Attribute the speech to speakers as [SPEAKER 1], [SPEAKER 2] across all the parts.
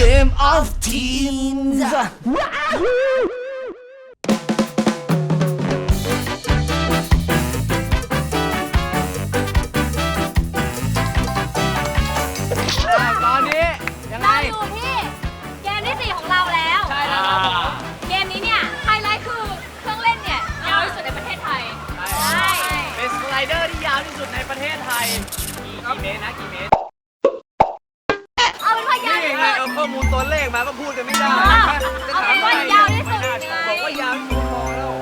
[SPEAKER 1] Game of Teams
[SPEAKER 2] ตอนนี้ยังไง
[SPEAKER 3] เราอยู่ที่เกมที่4ของเราแล้ว
[SPEAKER 2] ใช่แล้วครับผม
[SPEAKER 3] เกมนี้เนี่ยไฮไลท์คือเครื่องเล่นเนี่ยยาวที่สุดในประเทศไทย ใช่
[SPEAKER 2] เป็นสไลเดอร์ที่ยาวที่สุดในประเทศไทย กี่กี่เมตรนะกี่เมตร
[SPEAKER 3] ด
[SPEAKER 2] กันไม่ได้
[SPEAKER 3] เอาเป็นว่ายาวที่สุดไง
[SPEAKER 2] บอกว่ายาวที่สุดพอแล้ว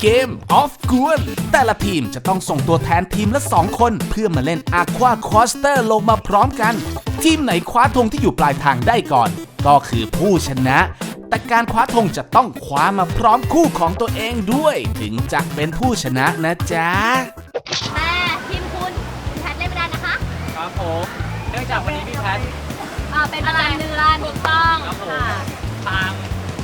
[SPEAKER 1] เกม of กวนแต่ละทีมจะต้องส่งตัวแทนทีมละ 2 คน เพื่อมาเล่น Aqua Coaster ลงมาพร้อมกัน ทีมไหนคว้าธงที่อยู่ปลายทางได้ก่อน ก็คือผู้ชนะ แต่การคว้าธงจะต้องคว้ามาพร้อมคู่ของตัวเองด้วย ถึงจะเป็นผู้ชนะนะจ๊ะ
[SPEAKER 3] แต่ทีมคุณคุณแพทเล่นไม่ได้นะคะ
[SPEAKER 2] ครับผม เนื่องจากวันนี้พี่แพท
[SPEAKER 3] อ่าเป็นประจำเดือนถูกต้อง
[SPEAKER 2] ครับผม
[SPEAKER 3] ค่ะ
[SPEAKER 2] ทาง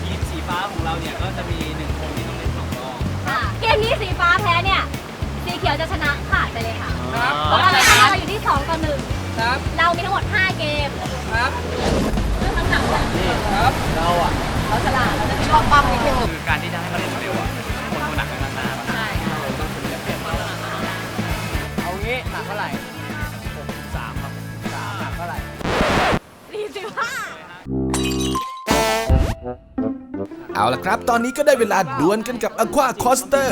[SPEAKER 2] ทีมสีฟ้าของเราเนี่ยก็จะมีหนึ่งคนที่ต้องเล่นสองรอบ
[SPEAKER 3] ค่ะเกมนี้สีฟ้าแพ้เนี่ย สีเขียวจะชนะขาดไปเลยค่ะ
[SPEAKER 2] ครับ
[SPEAKER 3] เพราะว่าเราชนะเราอยู่ที่2ต่อ
[SPEAKER 2] ครับ
[SPEAKER 3] 1เรามีทั้งหมด5เกม
[SPEAKER 2] ครับ
[SPEAKER 3] เรื่องน้ำหนักเลย
[SPEAKER 2] ครับเราอะ
[SPEAKER 3] เราฉลาดเราจะชอบปั๊มนิดนึง
[SPEAKER 2] คือการที่จะให้เขาเล่น เอา
[SPEAKER 1] ละครับ ตอนนี้ก็ได้เวลาดวลกันกับ Aqua Coaster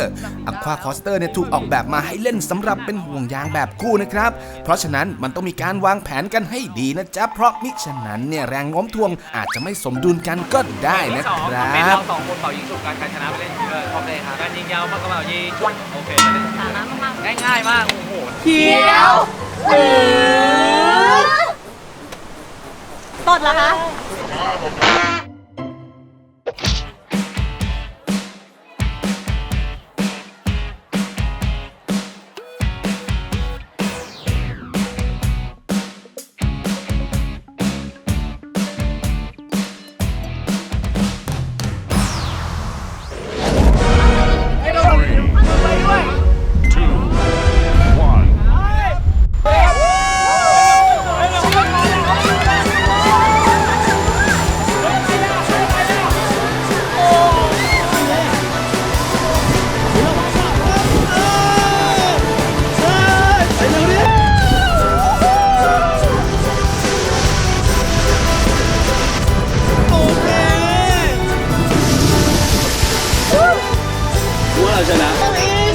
[SPEAKER 1] Aqua Coaster เนี่ยถูกออกแบบมาให้เล่นสำหรับเป็นห่วงยางแบบคู่นะครับ เพราะฉะนั้นมันต้องมีการวางแผนกันให้ดีนะจ๊ะ เพราะมิฉะนั้นเนี่ยแรงโน้มถ่วงอาจจะไม่สมดุลกันก็ได้นะครั
[SPEAKER 2] เป็นเรา
[SPEAKER 1] บ
[SPEAKER 2] สองคนเป่ายิงฉุบกันใครชนะไปเล่นเออพร้อมเลยครับการยิงยาวมากกว่าเป่ายิงฉุบโอเคไปเลย
[SPEAKER 3] สามารถมาก
[SPEAKER 2] ง่ายมากโอ้โห
[SPEAKER 3] เขียวตดเหรอคะ บอ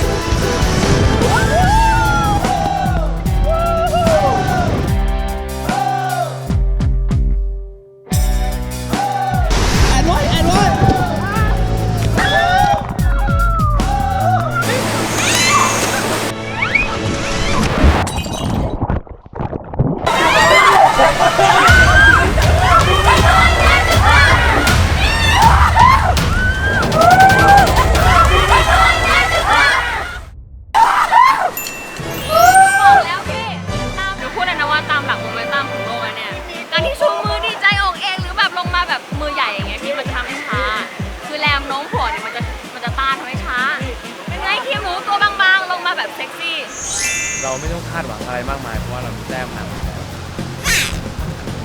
[SPEAKER 3] เราไม่ต้
[SPEAKER 4] องคาดหวังอะไรมากมาย เพราะว่าเรามีแต้มนำอยู่แล้ว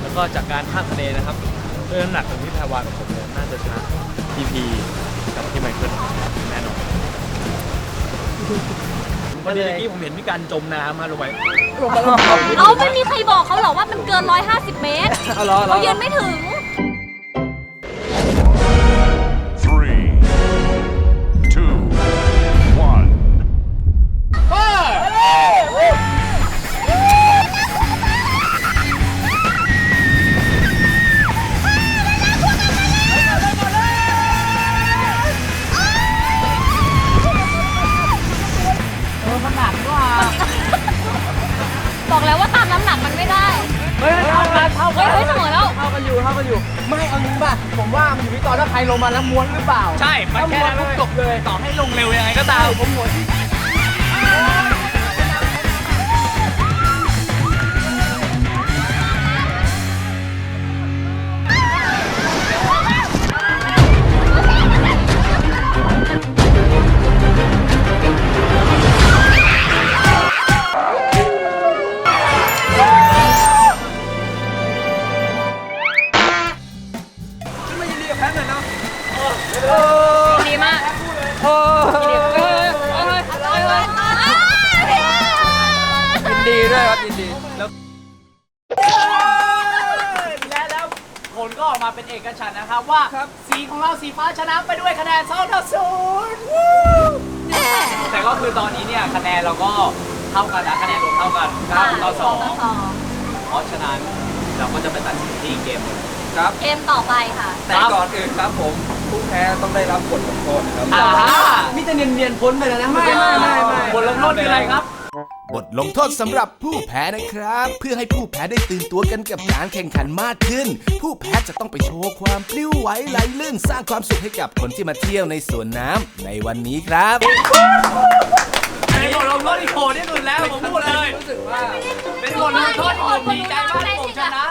[SPEAKER 4] แล้วก็จากการคาดคะเนนะครับด้วยน้ำหนักของที่แพรวากับผมเนี่ยน่าจะชนะพีพีกับที่ไมเคิลแน่นอนวันนี้เมื่อกี้ผมเห็นมีการจมน้ำมาลงไป
[SPEAKER 3] เอาไม่มีใครบอกเขาหรอกว่ามันเกิน 150 เมตร
[SPEAKER 4] เอาเหรอเหรอ
[SPEAKER 3] เขายืนไม่ถึง บอกแล้วว่าตามน้ำหนักมันไม่ได้
[SPEAKER 2] เฮ้ยเท่ากันเท่า
[SPEAKER 3] เฮ้ยเฮ้ยเสมอแล้ว
[SPEAKER 2] เท่ากันอยู่เท่ากันอยู่ ไม่เอาจริงป่ะผมว่ามันอยู่ที่ตอนถ้าใครลงมาแล้วม้วนหรือเปล่าใช่ มันแค่นั้นจบเลย ต่อให้ลงเร็วยังไงก็ตาม ผมม้วน ผลก็ออกมาเป็นเอกฉันท์นะครับว่าสีของเราสีฟ้าชนะไปด้วยคะแนน2ต่อ0แต่ก็คือตอนนี้เนี่ยคะแนนเราก็เท่ากันนะคะแนนรวมเท่ากัน9ต่อ
[SPEAKER 3] ต่อ
[SPEAKER 2] 2เพราะฉะนั้นเราก็จะไปตัดสินที่เกมเลย
[SPEAKER 3] เกมต่อไปค่ะ
[SPEAKER 5] แต่ก่อนอื่นครับผมผู้แพ้ต้องได้รับบทลงโทษนะครับ
[SPEAKER 2] อ่าฮะ
[SPEAKER 5] มิจะเนียนๆพ้นไปแล้วนะ ไม่ไม่ไม่ไม่
[SPEAKER 2] บทลงโทษคืออะไรครับ
[SPEAKER 1] บทลงโทษสำหรับผู้แพ้นะครับ เพื่อให้ผู้แพ้ได้ตื่นตัวกันกับการแข่งขันมากขึ้น ผู้แพ้จะต้องไปโชว์ความปลิ้วไหวไหลลื่นสร้างความสุขให้กับคนที่มาเที่ยวในสวนน้ำในวันนี้ครับ
[SPEAKER 2] อันนี้บทลงโทษที่โหดที่สุดแล้วผมพูดเลย
[SPEAKER 5] รู้สึกว่า
[SPEAKER 2] เป็นบทลงโทษที่ผมดีใจมากผมชนะ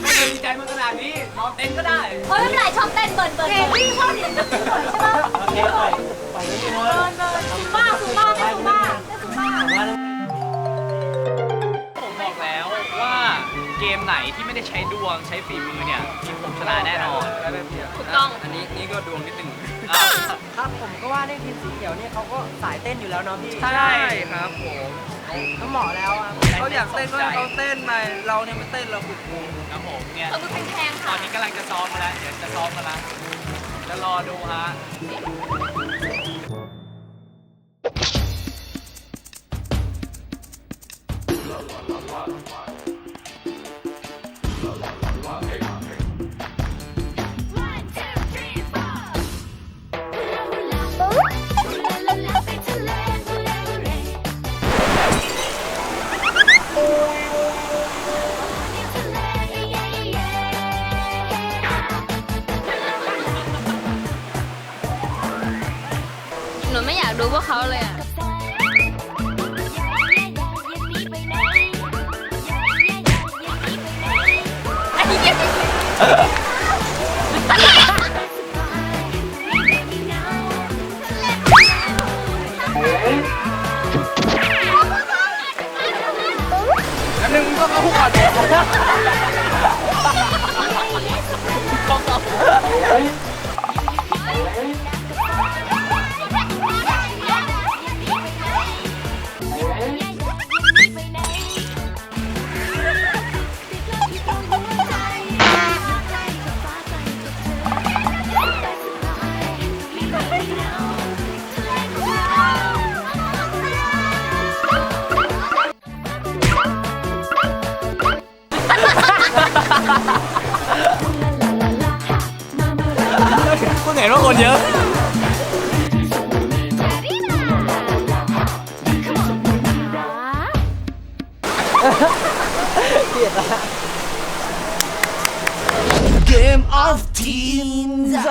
[SPEAKER 2] ไม่เคยดีใจมาขนาดนี้นอนเต็นก็ได้
[SPEAKER 3] เฮ้ยไม่เป็นไรชอบเต้นเบิร์นเบิร์นเบิร์นพี่ชอบเต้นเบิร์นเบิร์นใช่ปะ
[SPEAKER 2] โอเคเลย
[SPEAKER 3] เบิร์นเบิร์นซุมบ้าซุมบ้าเต้นซุมบ้าเต้นซุมบ้า
[SPEAKER 2] เกมไหนที่ไม่ได้ใช้ดวงใช้ฝีมือเนี่ยทีมผมชนะแน่นอน
[SPEAKER 3] ถูกต้อง
[SPEAKER 5] อันนี้นี่ก็ดวงนิดนึง
[SPEAKER 2] อะ
[SPEAKER 6] ครับผมก็ว่าในทีมสีเขียวเนี่ยเขาก็สายเต้นอยู่แล้วเนาะพี่
[SPEAKER 5] ใช่ครับผม
[SPEAKER 6] ก็เหมาะแล้วอะ
[SPEAKER 5] เขาอยากเต้นก็ให้เขาเต้นไปเราเนี่ยไม่เต้นเราฝึกมือ
[SPEAKER 2] ครับผมเนี่ย
[SPEAKER 3] เออมันเป็นแพง
[SPEAKER 2] ต
[SPEAKER 3] ค่ะ
[SPEAKER 2] อนนี้กำลังจะซ้อมมาแล้วเดี๋ยวจะซ้อมมาแล้วจะรอดูฮะ
[SPEAKER 3] นูไม่อยากดูพวกเขาเลยอะ
[SPEAKER 2] 뭐냐?
[SPEAKER 1] Game of Teens!